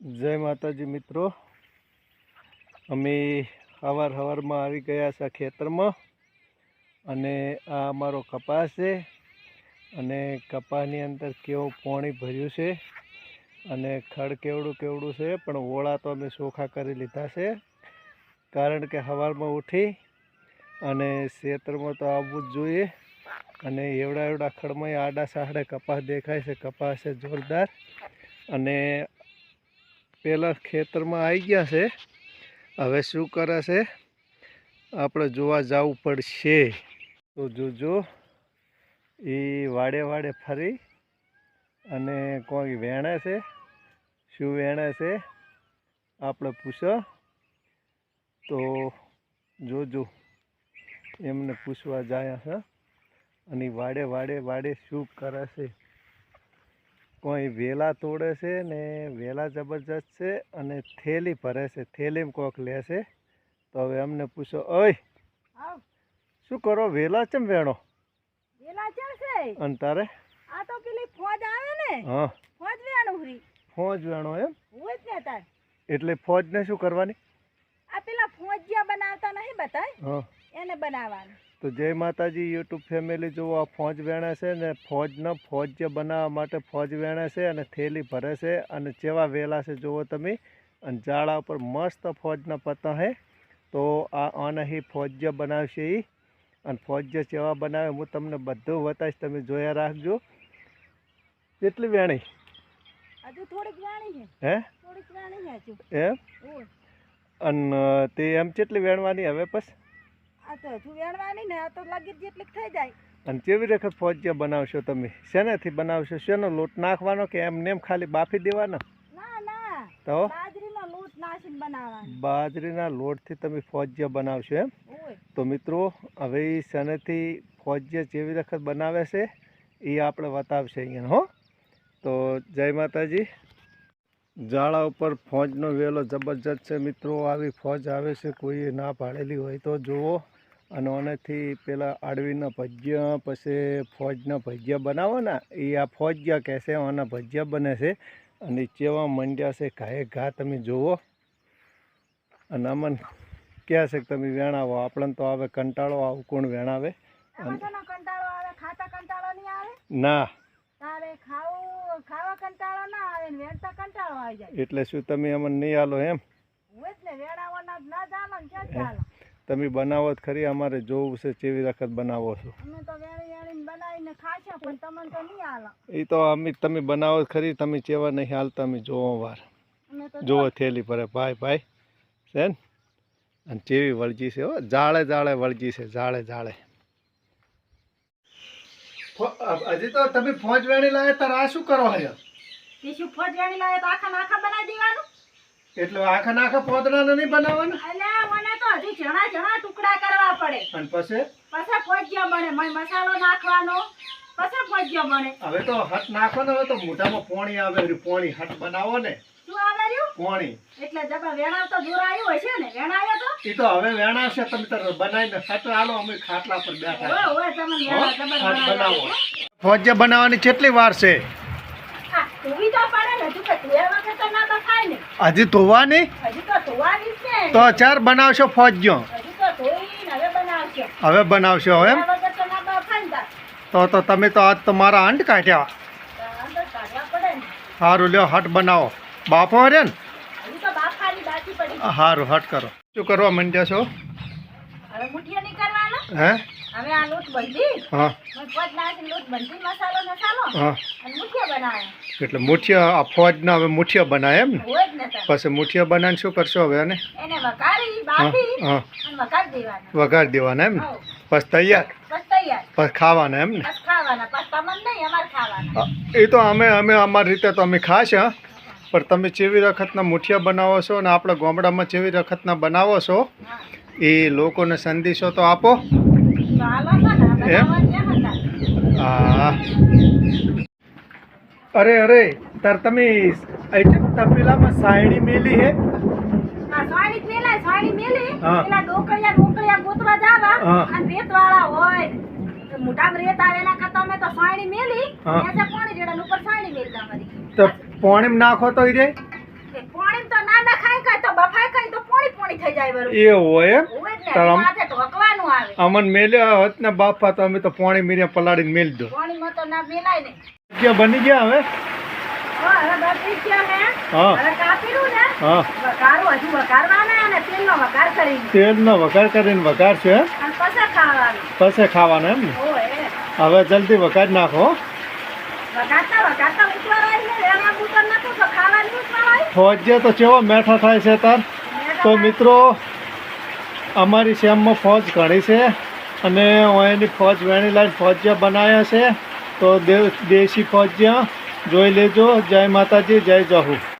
જય માતાજી મિત્રો. અમે સવાર સવારમાં આવી ગયા છે ખેતરમાં અને આ અમારો કપાસ છે અને કપાસની અંદર કેવું પાણી ભર્યું છે અને ખડ કેવડું કેવડું છે પણ ઓળા તો અમે ચોખા કરી લીધા છે. કારણ કે સવારમાં ઉઠી અને ખેતરમાં તો આવવું જ જોઈએ અને એવડા એવડા ખડમાં આડા સાહડે કપાસ દેખાય છે. કપાસ છે જોરદાર અને પેલા ખેતરમાં આવી ગયા છે. હવે શું કરે છે? આપણે જોવા જવું પડશે. તો જોજો, એ વાડે વાડે ફરી અને કોઈ વેણે છે? શું વેણે છે? આપણે પૂછો. તો જોજો, એમને પૂછવા જાય છે. અને વાડે વાડે વાડે શું કરે છે? કોઈ વેલા તોડે છે ને વેલા જબરજસ્ત છે અને થેલી ભરે છે. થેલીમાં કોક લે છે. તો હવે અમને પૂછો ઓય શું કરો? વેલા ચમ વેણો? વેલા ચમ છે? અને તારે? આ તો પેલી ફોજ આવે ને. હા. ફોજ વેણું હરી. ફોજ વેણો એમ? હોય ને તાર. એટલે ફોજને શું કરવાની? આ પેલા ફોજિયા બનાવતા નહીં બતાય? હા. એને બનાવવાનું. તો જય માતાજી યુટ્યુબ ફેમિલી જુઓ આ ફોજ વેણે છે ને ફોજનો ફોજ જે બનાવવા માટે ફોજ વેણે છે અને થેલી ભરે છે અને ચેવા વેલા છે જુઓ તમે અને ઝાડા ઉપર મસ્ત ફોજના પતંગ હે. તો આ અનહી ફોજ જે બનાવશે એ અને ફોજ જે ચેવા બનાવે હું તમને બધું બતાવીશ તમે જોયા રાખજો. કેટલી વેણી? હે? એમ? અને તે એમ કેટલી વેણવાની હવે પછી આ તો હજુ વેણવાની ને આ તો લગીર જેટલીક થઈ જાય. અને કેવી વખત ફોજિયા બનાવશો તમે? શેનાથી બનાવશો? શેનો લોટ નાખવાનો કે એમ નેમ ખાલી બાફી દેવાનો? તો? બાજરીનો લોટથી તમે ફોજિયા બનાવશો એમ? તો મિત્રો હવે શેનાથી ફોજિયા જેવી વખત બનાવે છે એ આપણે બતાવશે અહીંયા હો? તો જય માતાજી. ઝાડા ઉપર ફોજનો વેલો જબરજસ્ત છે મિત્રો. આવી ફોજ આવે છે કોઈએ ના પાડેલી હોય તો જુઓ. અને આનાથી પેલા આડવીના ભજીયા પછી ફોજના ભજીયા બનાવો ને એ આ ફોજિયા કહેશે આના ભજીયા બને છે. અને ચેવા મંડ્યા છે ઘાએ ઘા તમે જુઓ. અને અમન ક્યાં છે કે તમે વેણાવો? આપણને તો આવે કંટાળો આવું કોણ વેણાવે? ના તારે ખાવું ખાવા કંટાળો ના આવે ને વેણતા કંટાળો આવી જાય. એટલે શું તમે અમને નહીં આલો એમ? તમે બનાવો જ ખરી અમારે જોવું છે કેવી વખત બનાવો છો. અમે તો વેણી વેણીને બનાવીને ખાશે પણ તમને તો નહીં હાલો. એ તો અમે તમે બનાવો જ ખરી તમે ચેવા નહીં હાલતા અમે જોવો વાર. જોવો થેલી ભરે ભાઈ ભાઈ છે ને? અને ચેવી વળજી છે હો જાળે જાળે વળજી છે જાળે જાળે. હજી તો તમે ફોજ વેણી લાવે તારા શું કરો હે? ફોજ વેણી લાવે તો આખા નાખા બનાવી દેવાનું. એટલે આખા નાખા પોદડાને નહીં બનાવવાના? અલ્યા મને તો હજી જણા જણા ટુકડા કરવા પડે. અને પછી? પછી ફોજિયો બને મય મસાલો નાખવાનો. પછી ફોજિયો બને હવે તો હટ નાખો ને હવે તો મોઢામાં પોણી આવે એરી પોણી હટ બનાવો ને. શું આવે રહ્યું? પોણી. એટલે જબા વેણાવ તો દૂર આવ્યું હશે ને? વેણાયો તો? એ તો હવે વેણાશે તમે તો બનાવીને હટ આલો અમે ખાટલા પર બેઠા. ઓય ઓય તમે વેણાવ જબર બનાવો. ફોજ્ય બનાવવાની કેટલી વાર છે? હજુ ધોવાની? તો ધોવાની જ ને તો ચાર બનાવશો ફોજ્યો? હવે બનાવશો. હવે તો. તો તમે તો આજ તો મારા અંડ કાઢ્યા સારું લ્યો હટ બનાવો. બાપો હરે ને. સારું હટ કરો. શું કરવા માંડ્યા છો? હે? હવે આ લોટ બંધી. હા. મગફળી નાખીને લોટ બંધી મસાલો મસાલો. હા. અને મુઠિયા બનાવે એટલે મુઠિયા આ ફોજના હવે મુઠિયા બનાવે એમ ને? ને. પછી મુઠિયા બનાવીને શું કરશો હવે એને એને વઘારી બાફી હા અને વઘાર દેવાના. વઘાર દેવાના એમ ને? પછી તૈયાર? બસ તૈયાર. ખાવાના એમ ને? બસ ખાવાના. બસ તમને નહીં અમારે ખાવાના. એ તો અમે અમે અમારી રીતે તો અમે ખાશ હા. પણ તમે જેવી વખતના મુઠિયા બનાવો છો અને આપણા ગામડામાં ચેવી વખતના બનાવો છો એ લોકોને સંદેશો તો આપો. અરે અરે તાર તમે આઈટમ તપેલામાં સાયણી મેલી હે? આ સાડી જ મેલી. પેલા ડોકળિયા ડોકળિયા ગોતવા જાવા. અને રેતવાળા હોય. મોઢામાં રેત આવેલા કરતા અમે તો સાડી મેલી. ત્યાં પાણી રેડા ઉપર સાડી મેલતા મારી તો પોણીમાં નાખો તો ઈ રે? એ તો બફાઈ કઈ તો પોણી પોણી થઈ જાય બરું એ હોય ને. તારા- અમન મેલ્યો હોત ને બાપા તો અમે તો પાણી મીરિયા પલાળીને મેલ દો પોણીમાં તો ના મેલાય ને. ક્યાં બની ગયા હવે? ગયો ને? વઘારું કરીને વઘાર છે પછી ખાવાનું. એમ ને? હવે જલ્દી વઘાર નાખો ફોજે તો કેવો મેઠા થાય છે તાર? તો મિત્રો અમારી શ્યામમાં ફોજ ઘણી છે અને અહીંની ફોજ વેણી લાઈન ફોજિયા બનાવ્યા છે. તો દેશી ફોજિયા જોઈ લેજો. જય માતાજી, જય જહુ.